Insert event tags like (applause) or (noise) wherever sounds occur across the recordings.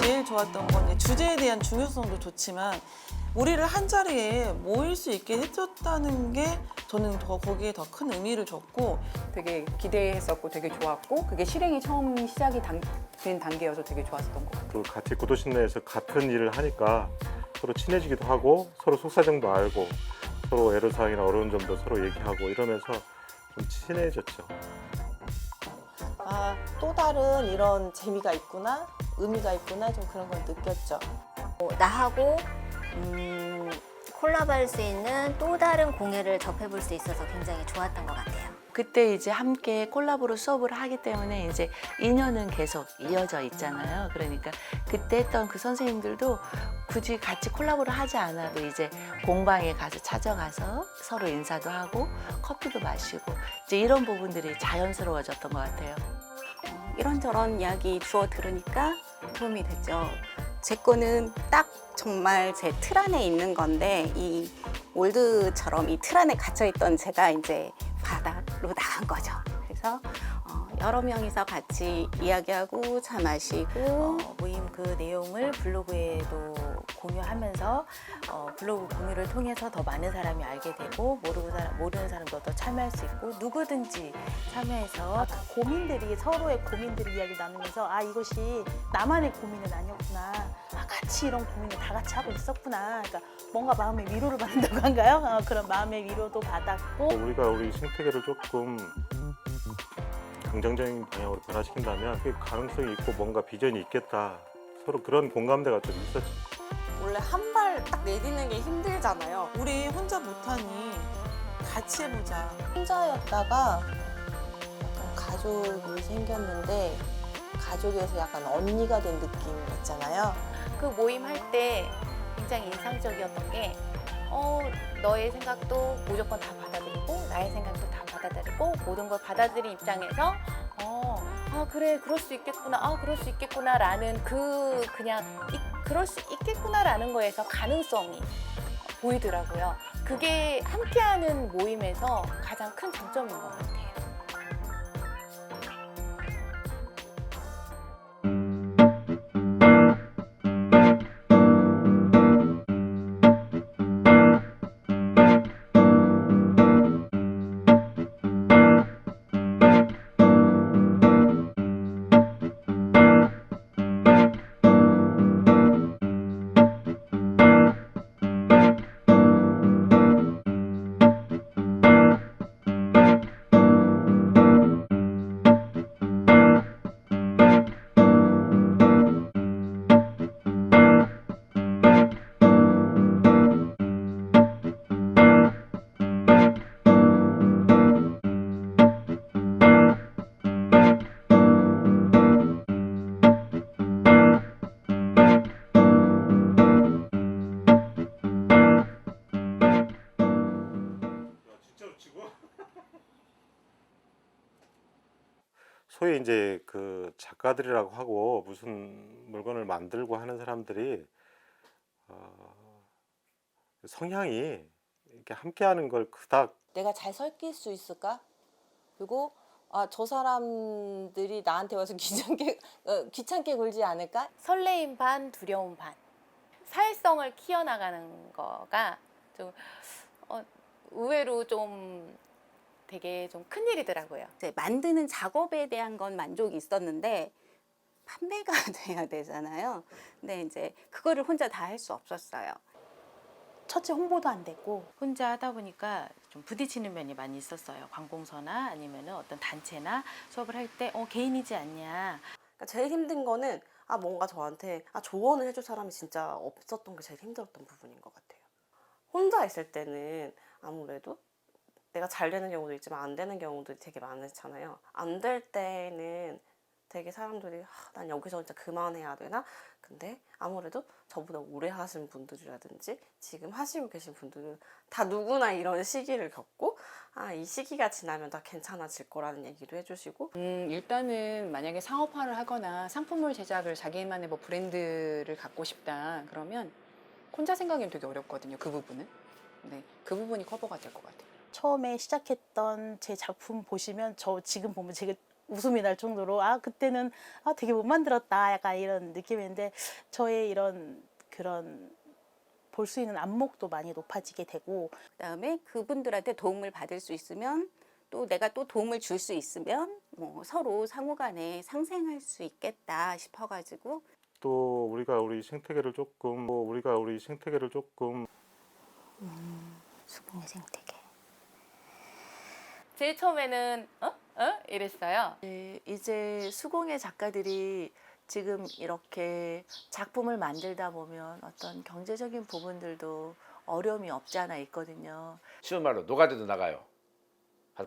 제일 좋았던 건 주제에 대한 중요성도 좋지만 우리를 한 자리에 모일 수 있게 해줬다는 게 저는 더 거기에 더 큰 의미를 줬고 되게 기대했었고 되게 좋았고 그게 실행이 처음 시작이 단, 된 단계여서 되게 좋았었던 것 같아요. 또 같이 구도심 내에서 같은 일을 하니까 서로 친해지기도 하고 서로 속사정도 알고 서로 애로사항이나 어려운 점도 서로 얘기하고 이러면서 좀 친해졌죠. 아, 또 다른 이런 재미가 있구나, 의미가 있구나, 좀 그런 걸 느꼈죠. 어, 나하고 음, 콜라보할 수 있는 또 다른 공예를 접해볼 수 있어서 굉장히 좋았던 것 같아요. 그때 이제 함께 콜라보로 수업을 하기 때문에 이제 인연은 계속 이어져 있잖아요. 그러니까 그때 했던 그 선생님들도 굳이 같이 콜라보를 하지 않아도 이제 공방에 가서 찾아가서 서로 인사도 하고 커피도 마시고 이제 이런 부분들이 자연스러워졌던 것 같아요. 이런저런 이야기 주워 들으니까 도움이 됐죠. 제 거는 딱 정말 제 틀 안에 있는 건데 이 올드처럼 이 틀 안에 갇혀 있던 제가 이제 바닥으로 나간 거죠. 그래서 어, 여러 명이서 같이 이야기하고 차 마시고. 어, 모임 그 내용을 블로그에도 공유하면서 어, 블로그 공유를 통해서 더 많은 사람이 알게 되고 모르고 사람, 모르는 사람도 더 참여할 수 있고 누구든지 참여해서 고민들이 서로의 고민들을 이야기 나누면서 아 이것이 나만의 고민은 아니었구나. 아, 같이 이런 고민을 다 같이 하고 있었구나. 그러니까 뭔가 마음의 위로를 받는다고 (laughs) 한가요? 어, 그런 마음의 위로도 받았고. 우리가 우리 생태계를 조금 긍정적인 방향으로 변화시킨다면 그 가능성이 있고 뭔가 비전이 있겠다. 서로 그런 공감대가 좀 있었죠. 원래 한 발 딱 내딛는 게 힘들잖아요. 우리 혼자 못하니 같이 해보자. 혼자였다가 약간 가족이 생겼는데 가족에서 약간 언니가 된 느낌 있잖아요. 그 모임 할 때 굉장히 인상적이었던 게 어, 너의 생각도 무조건 다 받아들이고 나의 생각도 다 받아들이고 모든 걸 받아들인 입장에서 어, 아 그래 그럴 수 있겠구나 아 그럴 수 있겠구나라는 그 그냥 이, 그럴 수 있겠구나라는 거에서 가능성이 보이더라고요. 그게 함께하는 모임에서 가장 큰 장점인 것 같아요. 소위 이제 그 작가들이라고 하고 무슨 물건을 만들고 하는 사람들이 어, 성향이 이렇게 함께하는 걸 그닥 내가 잘 설길 수 있을까? 그리고 아, 저 사람들이 나한테 와서 (laughs) 귀찮게, 어, 귀찮게 굴지 않을까? 설레임 반 두려움 반 사회성을 키워나가는 거가 좀 어, 의외로 좀 되게 좀 큰일이더라고요. 이제 만드는 작업에 대한 건 만족이 있었는데 판매가 (laughs) 돼야 되잖아요. 근데 이제 그거를 혼자 다 할 수 없었어요. 첫째 홍보도 안 됐고 혼자 하다 보니까 좀 부딪히는 면이 많이 있었어요. 관공서나 아니면은 어떤 단체나 수업을 할 때 어, 개인이지 않냐. 그러니까 제일 힘든 거는 아 뭔가 저한테 아 조언을 해줄 사람이 진짜 없었던 게 제일 힘들었던 부분인 것 같아요. 혼자 있을 때는 아무래도 내가 잘 되는 경우도 있지만 안 되는 경우도 되게 많잖아요. 안 될 때는 되게 사람들이 아, 난 여기서 진짜 그만해야 되나? 근데 아무래도 저보다 오래 하신 분들이라든지 지금 하시고 계신 분들은 다 누구나 이런 시기를 겪고 아 이 시기가 지나면 다 괜찮아질 거라는 얘기도 해주시고 음, 일단은 만약에 상업화를 하거나 상품물 제작을 자기만의 뭐 브랜드를 갖고 싶다 그러면 혼자 생각하기는 되게 어렵거든요. 그 부분은. 네, 그 부분이 커버가 될 것 같아요. 처음에 시작했던 제 작품 보시면 저 지금 보면 제가 웃음이 날 정도로 아 그때는 아 되게 못 만들었다 약간 이런 느낌인데 저의 이런 그런 볼 수 있는 안목도 많이 높아지게 되고 그다음에 그분들한테 도움을 받을 수 있으면 또 내가 또 도움을 줄 수 있으면 뭐 서로 상호간에 상생할 수 있겠다 싶어가지고 또 우리가 우리 생태계를 조금 뭐 우리가 우리 생태계를 조금 수봉의 생태계. 제일 처음에는 어? 어? 이랬어요. 네, 이제 수공예 작가들이 지금 이렇게 작품을 만들다 보면 어떤 경제적인 부분들도 어려움이 없지 않아 있거든요. 쉬운 말로 노가다도 나가요.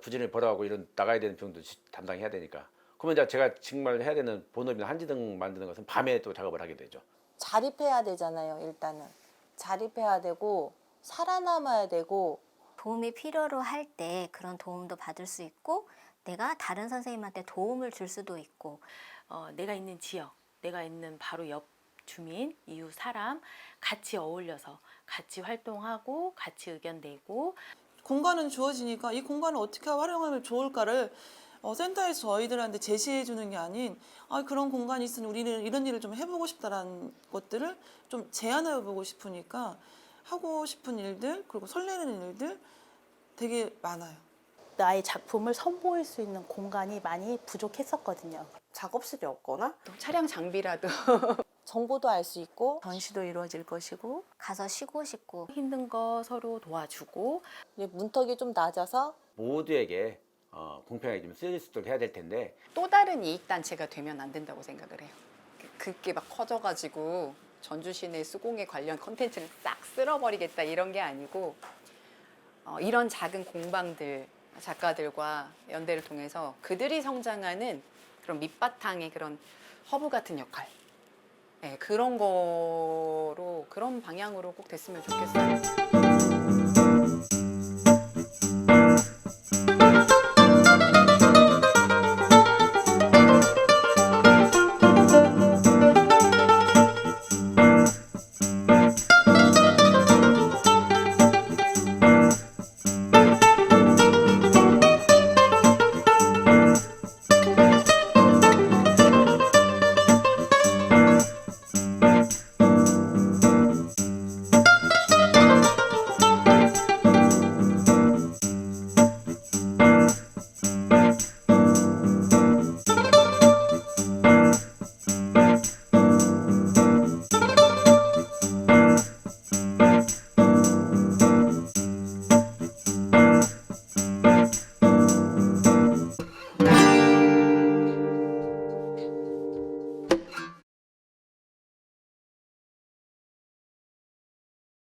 부지런히 벌어가고 이런 나가야 되는 비용도 지- 담당해야 되니까. 그러면 이제 제가 정말 해야 되는 본업이나 한지 등 만드는 것은 밤에 또 작업을 하게 되죠. 자립해야 되잖아요, 일단은. 자립해야 되고 살아남아야 되고 도움이 필요로 할 때 그런 도움도 받을 수 있고 내가 다른 선생님한테 도움을 줄 수도 있고. 어, 내가 있는 지역, 내가 있는 바로 옆 주민, 이웃 사람 같이 어울려서 같이 활동하고 같이 의견 내고. 공간은 주어지니까 이 공간을 어떻게 활용하면 좋을까를 어, 센터에서 저희들한테 제시해 주는 게 아닌 아, 그런 공간이 있으니 우리는 이런 일을 좀 해보고 싶다라는 것들을 좀 제안해 보고 싶으니까 하고 싶은 일들 그리고 설레는 일들 되게 많아요. 나의 작품을 선보일 수 있는 공간이 많이 부족했었거든요. 작업실이 없거나? 또 차량 장비라도. (laughs) 정보도 알 수 있고. 전시도 이루어질 것이고. 가서 쉬고 싶고. 힘든 거 서로 도와주고. 문턱이 좀 낮아서 모두에게 어, 공평하게 좀 쓰일 수 있도록 해야 될 텐데. 또 다른 이익 단체가 되면 안 된다고 생각을 해요. 그- 그게 막 커져가지고 전주 시내 수공예 관련 컨텐츠를 싹 쓸어버리겠다 이런 게 아니고 어, 이런 작은 공방들 작가들과 연대를 통해서 그들이 성장하는 그런 밑바탕의 그런 허브 같은 역할 네, 그런 거로 그런 방향으로 꼭 됐으면 좋겠어요.